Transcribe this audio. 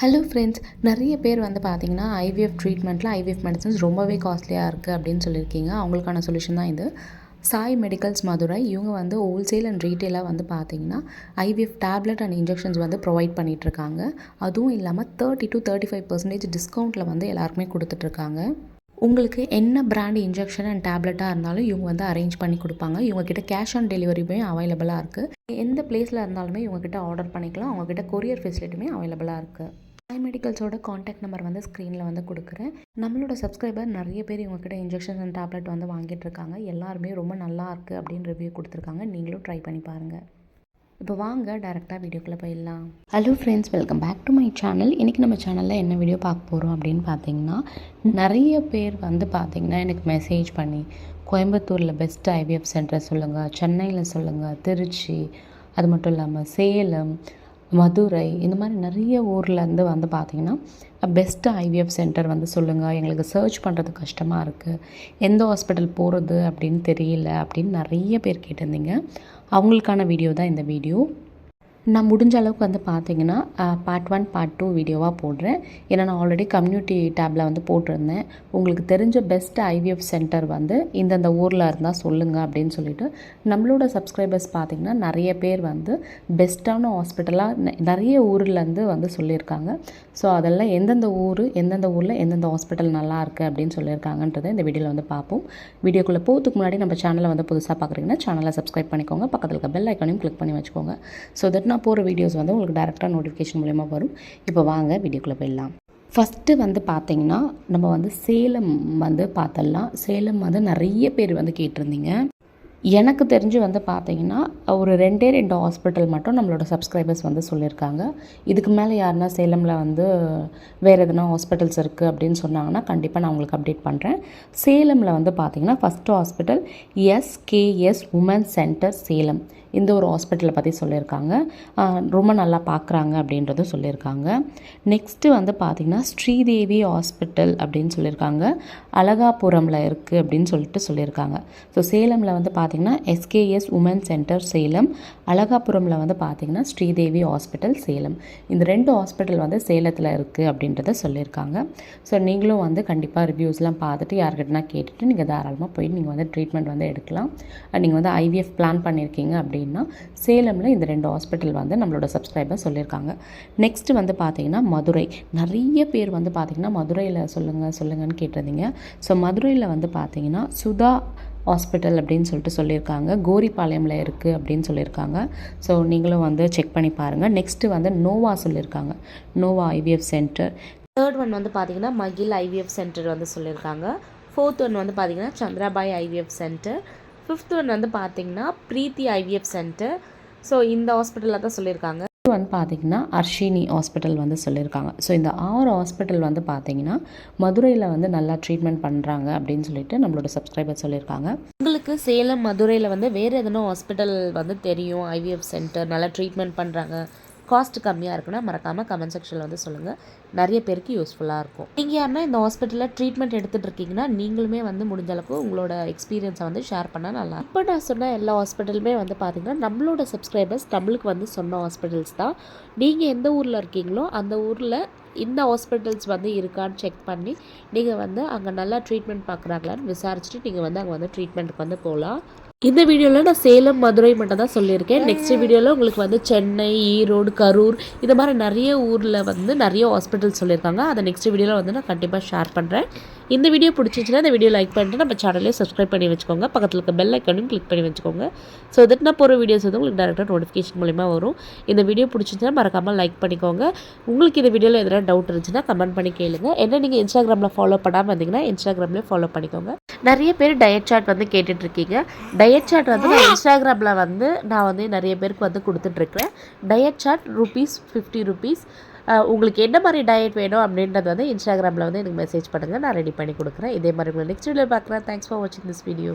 Hello friends நிறைய பேர் வந்து பார்த்தீங்கன்னா ஐவிஎஃப் ட்ரீட்மெண்ட்டில் ஐவிஎஃப் மெடிசன்ஸ் ரொம்பவே காஸ்ட்லியாக இருக்குது அப்படின்னு சொல்லியிருக்கீங்க. அவங்களுக்கான சொல்யூஷன் தான் இது. சாய் மெடிக்கல்ஸ் மதுரை இவங்க வந்து ஹோல்சேல் அண்ட் ரீட்டெயிலாக வந்து பார்த்தீங்கன்னா ஐவிஎஃப் டேப்லெட் அண்ட் இன்ஜெக்ஷன்ஸ் வந்து ப்ரொவைட் பண்ணிகிட்ருக்காங்க அதுவும் இல்லாமல் thirty two thirty five percentage டிஸ்கவுண்ட்டில் வந்து எல்லாருக்குமே கொடுத்துட்ருக்காங்க உங்களுக்கு என்ன பிராண்ட் இன்ஜெக்ஷன் அண்ட் டேப்லெட்டாக இருந்தாலும் இவங்க வந்து அரேஞ்ச் பண்ணி கொடுப்பாங்க. இவங்கக்கிட்ட கேஷ் ஆன் டெலிவரியுமே அவைலபிளாக இருக்குது எந்த பிளேஸில் இருந்தாலுமே இவங்கக்கிட்ட ஆர்டர் பண்ணிக்கலாம். அவங்கக்கிட்ட கொரியர் ஃபெசிலிட்டியுமே அவைலபிளாக இருக்குது ஐ மெடிக்கல்ஸோட காண்டாக்ட் நம்பர் வந்து ஸ்க்ரீனில் வந்து கொடுக்குறேன். நம்மளோட சப்ஸ்கிரைபர் நிறைய பேர் இவங்கக்கிட்ட இன்ஜெக்ஷன் அண்ட் டேப்லெட் வந்து வாங்கிட்டு இருக்காங்க. எல்லாருமே ரொம்ப நல்லா இருக்குது அப்படின்னு ரிவ்யூ கொடுத்துருக்காங்க. நீங்களும் ட்ரை பண்ணி பாருங்கள் இப்போ வாங்க டேரெக்டாக வீடியோக்குள்ளே போயிடலாம். Hello friends welcome back to my channel இன்றைக்கி நம்ம சேனலில் என்ன வீடியோ பார்க்க போகிறோம் அப்படின்னு பார்த்தீங்கன்னா நிறைய பேர் வந்து பார்த்திங்கன்னா எனக்கு மெசேஜ் பண்ணி கோயம்புத்தூரில் பெஸ்ட் ஐவிஎஃப் சென்டர் சொல்லுங்கள் சென்னையில் சொல்லுங்கள் திருச்சி அது மட்டும் இல்லாமல் சேலம் மதுரை இந்த மாதிரி நிறைய ஊர்லேருந்து வந்து பார்த்திங்கன்னா பெஸ்ட்டு ஐவிஎஃப் சென்டர் வந்து சொல்லுங்கள் எங்களுக்கு சர்ச் பண்ணுறது கஷ்டமாக இருக்குது எந்த ஹாஸ்பிட்டல் போகிறது அப்படின்னு தெரியல அப்படின்னு நிறைய பேர் கேட்டிருந்தீங்க. அவங்களுக்கான வீடியோ தான் இந்த வீடியோ நான் முடிஞ்ச அளவுக்கு வந்து பார்த்தீங்கன்னா பார்ட் ஒன் பார்ட் டூ வீடியோவாக போடுறேன். ஏன்னா நான் ஆல்ரெடி கம்யூனிட்டி டேப்பில் வந்து போட்டிருந்தேன். உங்களுக்கு தெரிஞ்ச பெஸ்ட் ஐவிஎஃப் சென்டர் வந்து இந்தந்த ஊரில் இருந்தால் சொல்லுங்கள் அப்படின்னு சொல்லிட்டு நம்மளோட சப்ஸ்கிரைபர்ஸ் பார்த்திங்கன்னா நிறைய பேர் வந்து பெஸ்ட்டான ஹாஸ்பிட்டலாக நிறைய ஊர்லேருந்து வந்து சொல்லியிருக்காங்க. ஸோ அதெல்லாம் எந்தெந்த ஊர் எந்தெந்த ஊரில் எந்தெந்த ஹாஸ்பிட்டல் நல்லா இருக்குது அப்படின்னு சொல்லியிருக்காங்கன்றதை இந்த வீடியோவில் வந்து பார்ப்போம். வீடியோக்குள்ளே போகிறதுக்கு முன்னாடி நம்ம சேனலை வந்து புதுசாக பார்க்குறீங்கன்னா சேனலை சப்ஸ்கிரைப் பண்ணிக்கோங்க. பக்கத்தில் இருக்க பெல் ஐக்கானையும் கிளிக் பண்ணி வச்சுக்கோங்க. ஸோ தட் நான் போகிற வீடியோஸ் வந்து உங்களுக்கு டேரெக்டாக நோட்டிஃபிகேஷன் மூலயமா வரும். இப்போ வாங்க வீடியோக்குள்ளே போயிடலாம். ஃபஸ்ட்டு வந்து பார்த்திங்கன்னா நம்ம வந்து சேலம் வந்து பார்த்தலாம் சேலம் வந்து நிறைய பேர் வந்து கேட்டிருந்தீங்க. எனக்கு தெரிஞ்சு வந்து பார்த்தீங்கன்னா ஒரு ரெண்டே ரெண்டு ஹாஸ்பிட்டல் மட்டும் நம்மளோட சப்ஸ்கிரைபர்ஸ் வந்து சொல்லியிருக்காங்க. இதுக்கு மேலே யாருன்னா சேலமில் வந்து வேறு எதுனா ஹாஸ்பிட்டல்ஸ் இருக்குது அப்படின்னு சொன்னாங்கன்னா கண்டிப்பாக நான் உங்களுக்கு அப்டேட் பண்ணுறேன் சேலமில் வந்து பார்த்தீங்கன்னா first hospital SKS women centre Salem. இந்த ஒரு ஹாஸ்பிட்டலை பற்றி சொல்லியிருக்காங்க. ரொம்ப நல்லா பார்க்குறாங்க அப்படின்றதும் சொல்லியிருக்காங்க. நெக்ஸ்ட்டு வந்து பார்த்திங்கன்னா ஸ்ரீதேவி ஹாஸ்பிட்டல் அப்படின்னு சொல்லியிருக்காங்க. அழகாபுரமில் இருக்குது அப்படின்னு சொல்லிட்டு சொல்லியிருக்காங்க. ஸோ சேலமில் வந்து பார்த்திங்கன்னா எஸ்கேஎஸ் உமன் சென்டர் சேலம். அழகாபுரமில் வந்து பார்த்திங்கன்னா ஸ்ரீதேவி ஹாஸ்பிட்டல் சேலம். இந்த ரெண்டு ஹாஸ்பிட்டல் வந்து சேலத்தில் இருக்குது அப்படின்றத சொல்லியிருக்காங்க. ஸோ நீங்களும் வந்து கண்டிப்பாக ரிவ்யூஸ்லாம் பார்த்துட்டு யார்கிட்டனா கேட்டுட்டு நீங்கள் தாராளமாக போய் நீங்கள் வந்து ட்ரீட்மெண்ட் வந்து எடுக்கலாம். நீங்கள் வந்து ஐவிஎஃப் பிளான் பண்ணியிருக்கீங்க அப்படின்னு அப்படின்னா சேலமில் இந்த ரெண்டு ஹாஸ்பிட்டல் வந்து நம்மளோட சப்ஸ்கிரைபர் சொல்லியிருக்காங்க நெக்ஸ்ட்டு வந்து பார்த்திங்கன்னா மதுரை. நிறைய பேர் வந்து பார்த்திங்கன்னா மதுரையில் சொல்லுங்கள் சொல்லுங்கன்னு கேட்டிருந்தீங்க. ஸோ மதுரையில் வந்து பார்த்திங்கன்னா சுதா ஹாஸ்பிட்டல் அப்படின்னு சொல்லிட்டு சொல்லியிருக்காங்க கோரிப்பாளையமில் இருக்குது அப்படின்னு சொல்லியிருக்காங்க ஸோ நீங்களும் வந்து செக் பண்ணி பாருங்கள் நெக்ஸ்ட்டு வந்து நோவா சொல்லியிருக்காங்க Nova IVF centre third one வந்து பார்த்திங்கன்னா மகில் ஐவிஎஃப் சென்டர் வந்து சொல்லியிருக்காங்க ஃபோர்த் ஒன் வந்து பார்த்திங்கன்னா Chandrabai IVF centre fifth one வந்து பார்த்திங்கன்னா ப்ரீத்தி ஐவிஎஃப் சென்டர். ஸோ இந்த ஹாஸ்பிட்டலில் தான் சொல்லியிருக்காங்க. வந்து பார்த்திங்கன்னா அர்ஷினி ஹாஸ்பிட்டல் வந்து சொல்லியிருக்காங்க. ஸோ இந்த ஆறு ஹாஸ்பிட்டல் வந்து பார்த்திங்கன்னா மதுரையில் வந்து நல்லா ட்ரீட்மெண்ட் பண்ணுறாங்க அப்படின்னு சொல்லிட்டு நம்மளோட சப்ஸ்கிரைபர் சொல்லியிருக்காங்க. உங்களுக்கு சேலம் மதுரையில் வந்து வேறு எதனா ஹாஸ்பிட்டல் வந்து தெரியும்? ஐவிஎஃப் சென்டர் நல்லா ட்ரீட்மெண்ட் பண்ணுறாங்க காஸ்ட் கம்மியாக இருக்குன்னா மறக்காமல் கமெண்ட் செக்ஷனில் வந்து சொல்லுங்கள் நிறைய பேருக்கு யூஸ்ஃபுல்லாக இருக்கும். நீங்கள் யாருன்னா இந்த ஹாஸ்பிட்டலில் ட்ரீட்மெண்ட் எடுத்துகிட்டு இருக்கீங்கன்னா நீங்களுமே வந்து முடிஞ்ச அளவுக்கு உங்களோட எக்ஸ்பீரியன்ஸை வந்து ஷேர் பண்ணால் நல்லா இப்போ நான் சொன்ன எல்லா ஹாஸ்பிட்டலுமே வந்து பார்த்திங்கன்னா நம்மளோட சப்ஸ்கிரைபர்ஸ் நம்மளுக்கு வந்து சொன்ன ஹாஸ்பிட்டல்ஸ் தான். நீங்கள் எந்த ஊரில் இருக்கீங்களோ அந்த ஊரில் இந்த ஹாஸ்பிட்டல்ஸ் வந்து இருக்கான்னு செக் பண்ணி நீங்கள் வந்து அங்கே நல்லா ட்ரீட்மெண்ட் பார்க்குறாங்களான்னு விசாரிச்சுட்டு நீங்கள் வந்து அங்கே வந்து ட்ரீட்மெண்ட்டுக்கு வந்து போகலாம். இந்த வீடியோவில் நான் சேலம் மதுரை மட்டும் தான் சொல்லியிருக்கேன் நெக்ஸ்ட் வீடியோவில் உங்களுக்கு வந்து சென்னை ஈரோடு கரூர் இது மாதிரி நிறைய ஊரில் வந்து நிறைய ஹாஸ்பிட்டல் சொல்லியிருக்காங்க. அதை நெக்ஸ்ட் வீடியோவில் வந்து நான் கண்டிப்பாக ஷேர் பண்ணுறேன் இந்த வீடியோ பிடிச்சிச்சுன்னா இந்த வீடியோ லைக் பண்ணிட்டு நம்ம சேனலே சப்ஸ்கிரைப் பண்ணி வச்சுக்கோங்க. பக்கத்தில் இருக்க பெல் ஐக்கனையும் கிளிக் பண்ணி வச்சுக்கோங்க. ஸோ தட் நான் போகிற வீடியோஸ் வந்து உங்களுக்கு டேரெக்டாக நோட்டிஃபிகேஷன் மூலிமா வரும். இந்த வீடியோ பிடிச்சிச்சுன்னா மறக்காமல் லைக் பண்ணிக்கோங்க. உங்களுக்கு இந்த வீடியோவில் எதனா டவுட் இருந்துச்சுன்னா கமெண்ட் பண்ணி கேளுங்க. என்ன நீங்கள் இன்ஸ்டாகிராமில் ஃபாலோ பண்ணாமல் இருந்தீங்கன்னா இன்ஸ்டாகிராம்லேயே ஃபாலோ பண்ணிக்கோங்க. நிறைய பேர் டயட் சார்ட் வந்து கேட்டுட்ருக்கீங்க டயட் சார்ட் வந்து நான் இன்ஸ்டாகிராமில் வந்து நான் வந்து நிறைய பேருக்கு வந்து கொடுத்துட்ருக்குறேன். Diet chart rupees fifty rupees உங்களுக்கு என்ன மாதிரி டயட் வேணும் அப்படின்றது வந்து இன்ஸ்டாகிராமில் வந்து எனக்கு மெசேஜ் பண்ணுங்கள் நான் ரெடி பண்ணி கொடுக்குறேன். இதே மாதிரி உங்களை நெக்ஸ்ட் வீடியோ பார்க்குறேன். தேங்க்ஸ் ஃபார் வாட்சிங் திஸ் வீடியோ